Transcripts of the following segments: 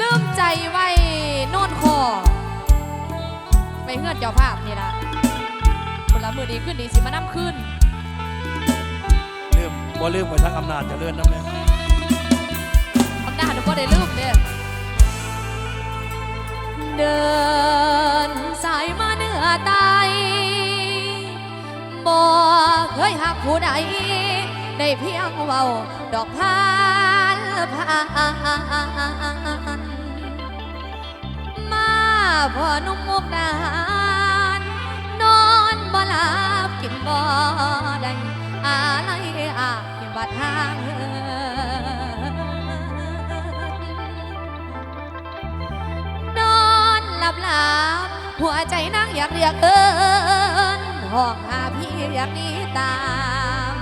ลืมใจไว้โน่นคอไปเฮือนเจ้าภาพนี่ละคนละมือดีขึ้นดีสิมาน้ำขึ้นลืมบ่ลืมไปทางอำนาจเจะเลื่อนน้ำเนี่ยอำนาจหนูก็ได้ลืมเด้อเดินสายมาเหนือใต้บอกเคยหักผู้ใดได้เพียงเว้าดอกพาน ผ่านมาพ่อนุ่มมุกดาหารนอนบ่หลับกินบ่ได้อะไรอากินบัดทางเหินนอนหลับหลับหัวใจนั่งอยากเรียกเอินห้องหาพี่อยากหนี้ตาม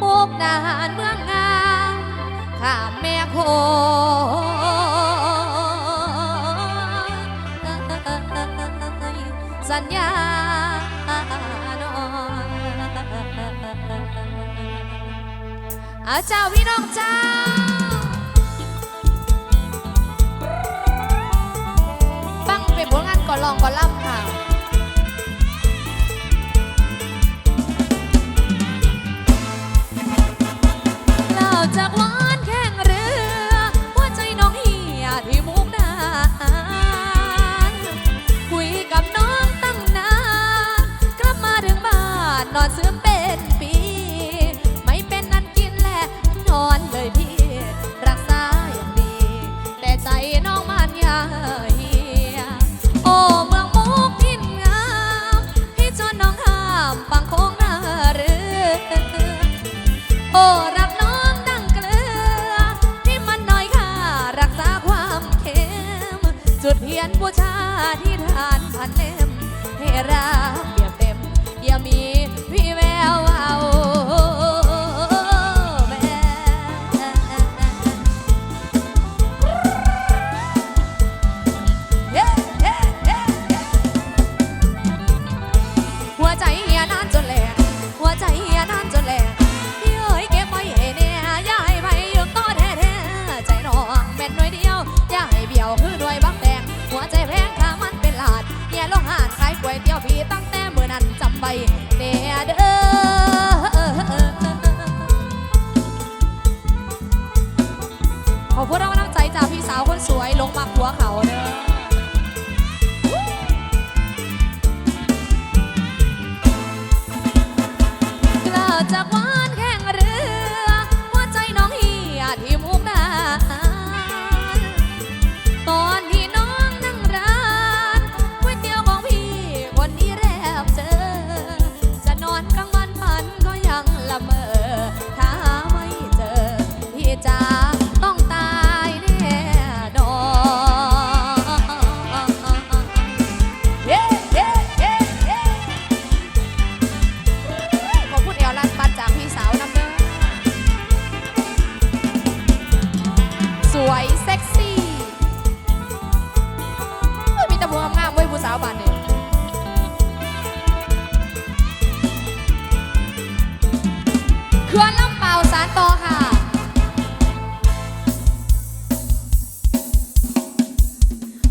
มุกดาหารเมือง ข้ามแม่โคสัญญานอนอาเจ้าพี่น้องเจ้าฟังเป็นผลงานก่อนลองก่อนล่ำค่ะเราจากหวา นนอนซึมเป็นปี ไม่เป็นนันกินและนอนเลยพี่ รักษาอย่างดี แต่ใจน้องมันยาเหียโอ้เมืองมุกทินงามพี่จนน้องห้ามฟังโค้งหน้าเรือโอ้รักน้องดังเกลือที่มันน้อยค่ารักษาความเค็มจุดเทียนบูชาที่ทานพันเล่มให้รักเปียบเต็มอ ย่ามีพี่แววเอาแม่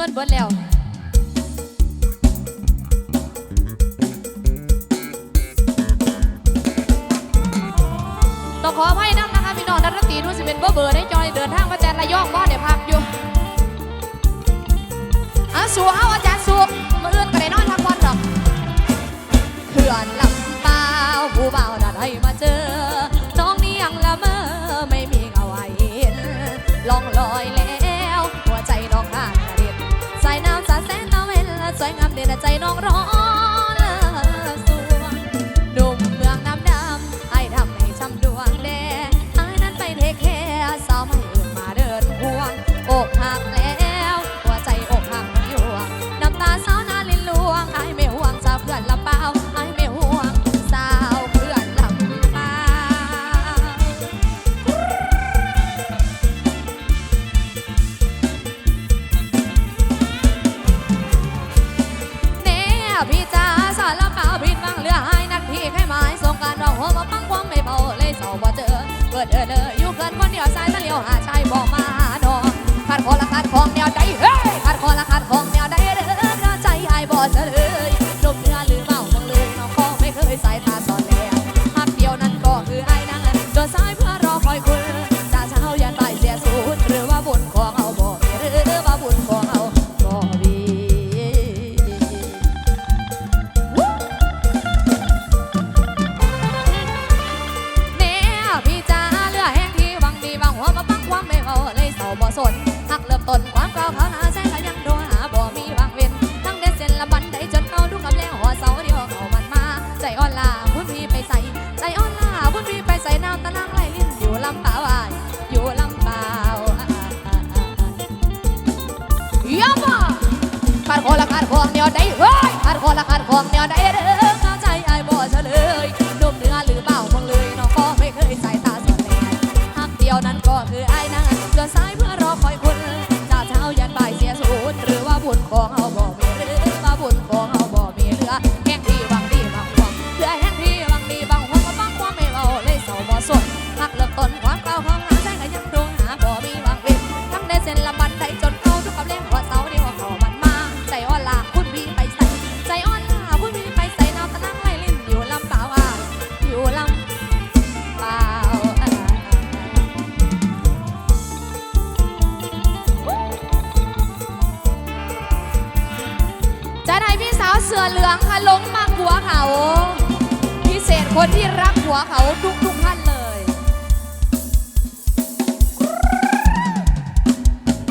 งินเบิดแล้วต้องขออภัยน้ำนะคะพี่น้องนักดนตรีรู้สิเป็นเบอร์เบอร์ได้จอยเดินทางมาแจนระยองบ่เดี๋ยวพักอยู่อาสัวเอาอาจารย์สัวมาเอื้อนก็ได้นอนพักผ่อนหรอกเขื่อนลำเปล่าผู้เบา ใจน้องร้อนสัวหนุ่มเมืองน้ำดำไอ้ดำให้ช้ำดวงแดงไอ้นั้นไปเทคแคร์สาวไม่อื่นมาเดินห่วงอกหักแล้ว หัวใจอกหักอยู่น้ำตาสาวนา ดพักเริ่มต้น หัวเขาทุกทุกท่านเลย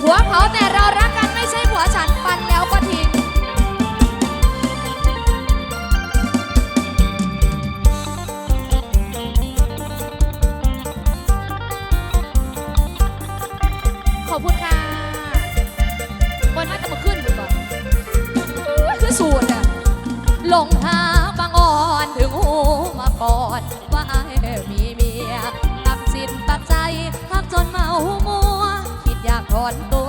หัวเขาแต่เรารักกันไม่ใช่หัวฉันปันแล้วก็ทิ้งขอบคุณค่ะบนน่าจะมาขึ้นดีก่อนคือสูตรอะหลงหาบางอ่อนถึงหูมาก่อน นายมีเมียตัดสินตัดใจทักจนเมาหัวคิดอยากถอนตัว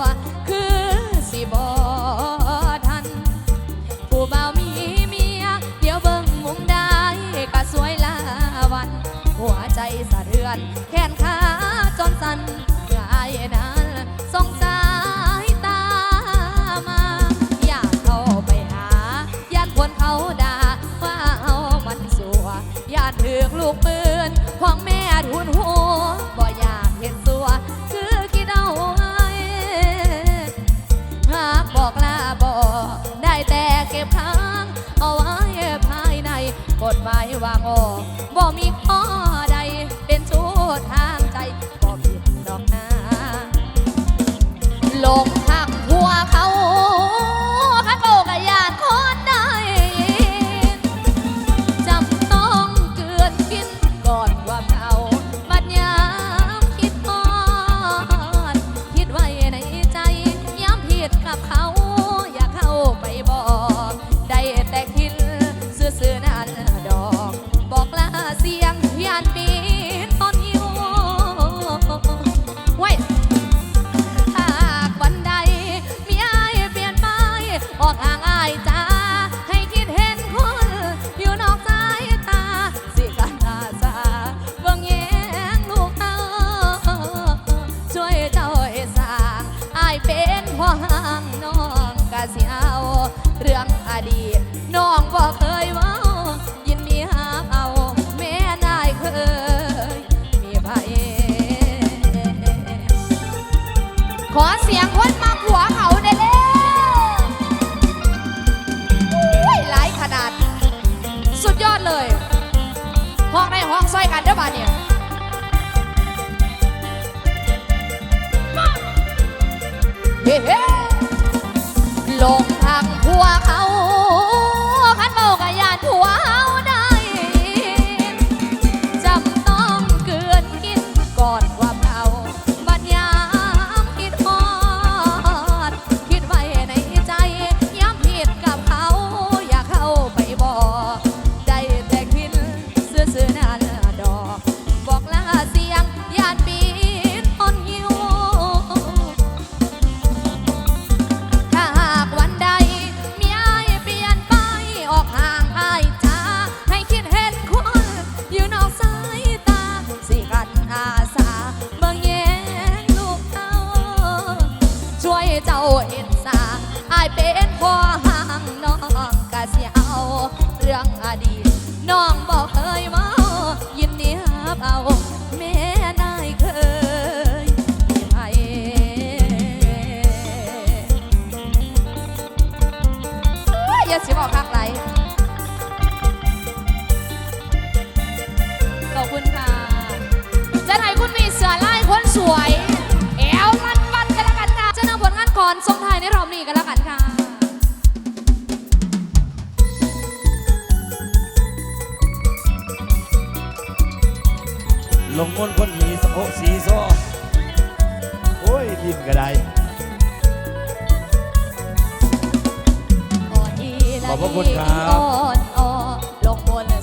ห่างน้องกะสิเอาเรื่องอดีตน้องบอกเคยว่ายินมีหาเอาแม่นายเคย มีไผขอเสียงคนมาผัวเขาเด้อเลยหลายขนาด สุดยอดเลย ห้องในห้องซอยกันเด้อบ้านเนี่ย Yeah. เจ้าเห็นสาอายเป็นพ่อ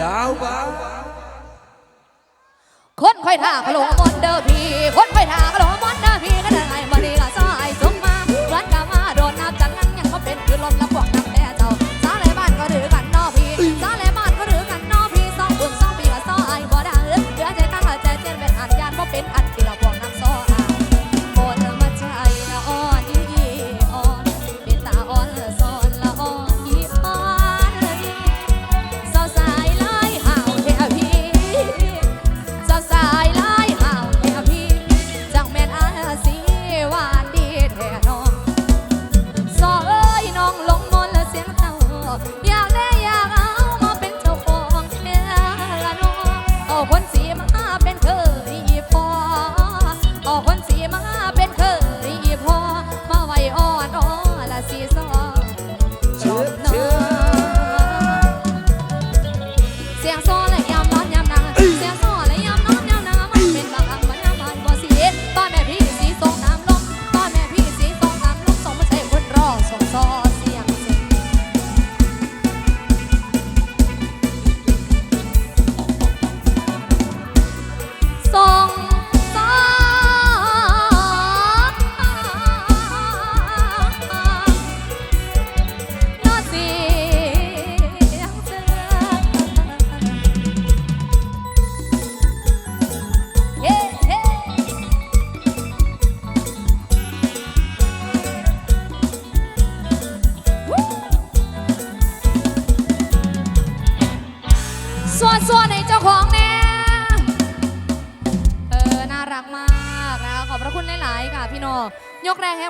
ยาวบ้าคนค่อยท่าก็ลงมอนเดอร์พีคนค่อยท่าก็ลงมอนเดอร์พี่ก็ได้มาดีไง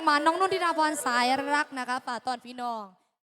มาน้องนุ่นธิดาพรสายรักนะคะป่าตอนพี่น้อง